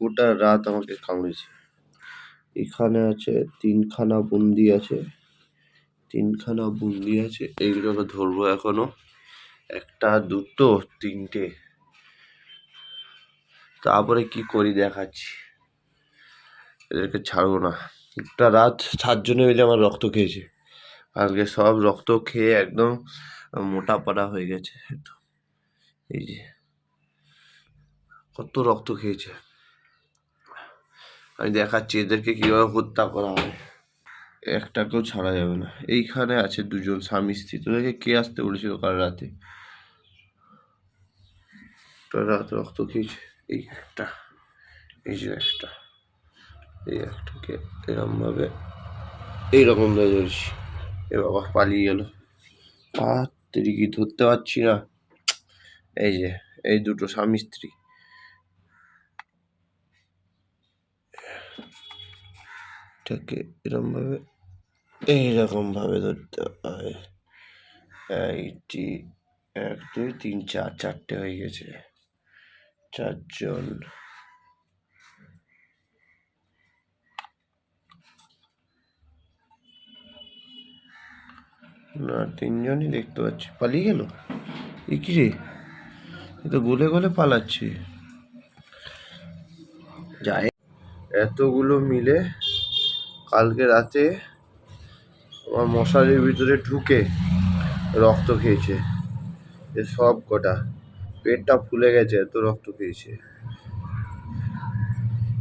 গোটা রাত আমাকে কামড়েছে। এখানে আছে, তিনখানা বুন্দি আছে, তিনখানা বুন্দি আছে। এইগুলোকে ধরবো এখনও। একটা, দুটো, তিনটে। তারপরে কি করি দেখাচ্ছি। এদেরকে ছাড়বো না। একটা রাত সাতজনে মিলে আমার রক্ত খেয়েছে। আজকে সব রক্ত খেয়ে একদম মোটা পাটা হয়ে গেছে। এই যে, কত রক্ত খেয়েছে। আমি দেখাচ্ছি এদেরকে কীভাবে হত্যা করা হয়। একটাকেও ছাড়া যাবে না। এইখানে আছে দুজন স্বামী স্ত্রী। তোদেরকে কে আসতে বলেছিল কাল রাতে? রাত রক্ত খেয়েছে। এই একটা, এই যে একটা, এই একটাকে এরমভাবে, এইরকম ধরে ধরেছি। এ বাবা পালিয়ে গেল। আর কি ধরতে পারছি না? এই যে, এই দুটো স্বামী স্ত্রী। এটাকে এরম ভাবে এইরকম ভাবে ধরতে হয়। এইটি এক, দুই, তিন, চার, চারটে হয়ে গেছে। চারজন। না, তিনজনই দেখতে পাচ্ছি। পালিয়ে গেল? এ কি রে? এ তো গলে গলে পালাচ্ছে। যায় এতগুলো মিলে কালকে রাতে আমার মশারির ভিতরে ঢুকে রক্ত খেয়েছে। এ সব কটা। পেটটা ফুলে গেছে, এত রক্ত খেয়েছে।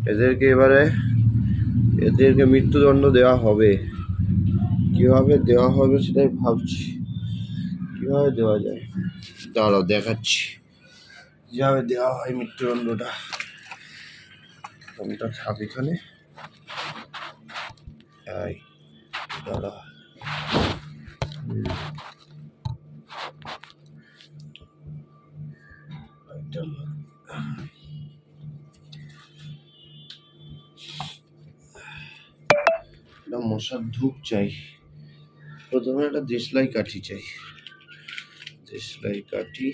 এদেরকে এবারে, এদেরকে মৃত্যুদণ্ড দেওয়া হবে। কীভাবে দেওয়া হবে সেটাই ভাবছি। কীভাবে দেওয়া যায়? দাঁড়াও, দেখাচ্ছি। কীভাবে দেওয়া হয় মৃত্যুদণ্ডটা? ফোনটা এখানে। এই দাঁড়া। মশার ধূপ চাই। প্রথমে একটা দেশলাই কাঠি চাই। দেশলাই কাঠি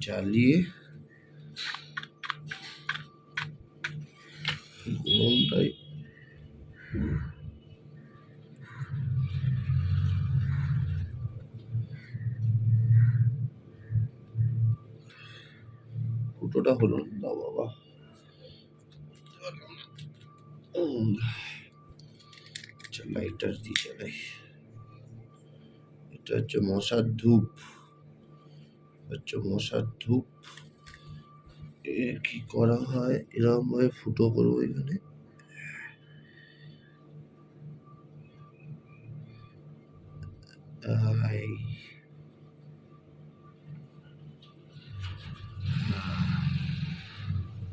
জ্বালিয়ে গরমটাই হলো না বাবা। লাইটার দিয়ে চালাই এটা হচ্ছে মশার ধূপ। হচ্ছে মশার ধূপ। এ কি করা হয়? এরকম ভাবে ফুটো করব এখানে। এই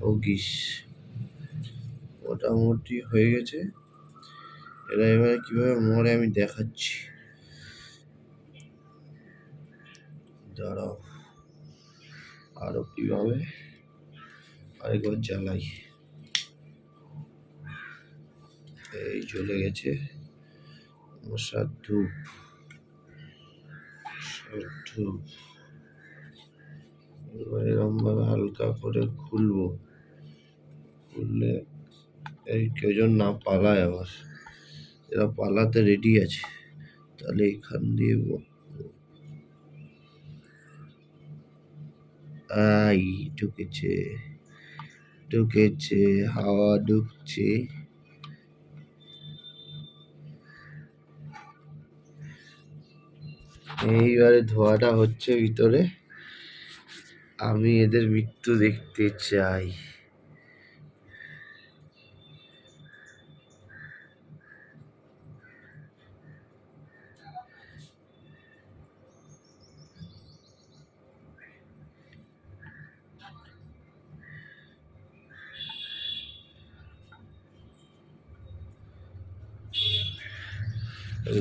ওগিস মোটামুটি হয়ে গেছে। এরা এবারে কীভাবে মরে আমি দেখাচ্ছি। দাঁড়াও। আরও কীভাবে? আরেকবার জ্বালাই। এই চলে গেছে। মশার ধূপ। ধূপ। এবার এরম ভাবে হালকা করে খুলবো। খুললে এই কেউ যেন না পালায় আবার। এরা পালাতে রেডি আছে। তাহলে এখান দিয়ে আই, ঢুকেছে। ঢুকেছে, হাওয়া ঢুকছে। এইবারে ধোয়াটা হচ্ছে ভিতরে। আমি এদের মৃত্যু দেখতে চাই।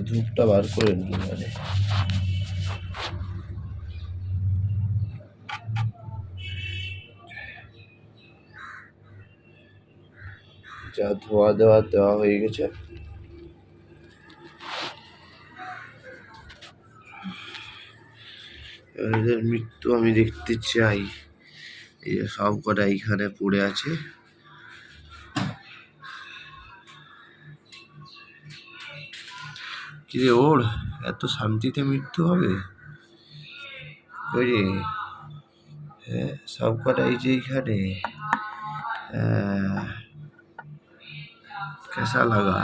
ধূপটা বার করে নিই মানে যা ধোয়া দেওয়া দেওয়া হয়ে গেছে। এদের মৃত্যু আমি দেখতে চাই। এই সব কটা এইখানে পড়ে আছে। কিরে ওর এত শান্তিতে মৃত্যু হবে ওই রে হ্যাঁ সব কটা এই যে এইখানে আহ, कैसा लगा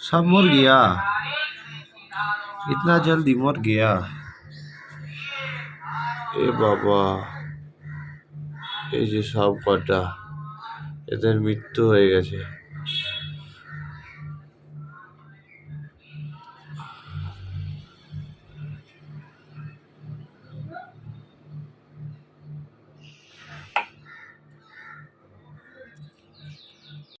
सब मर गया इतना जल्दी मर गया এ বাবা এই যে সব কটা এদের মৃত্যু হয়ে গেছে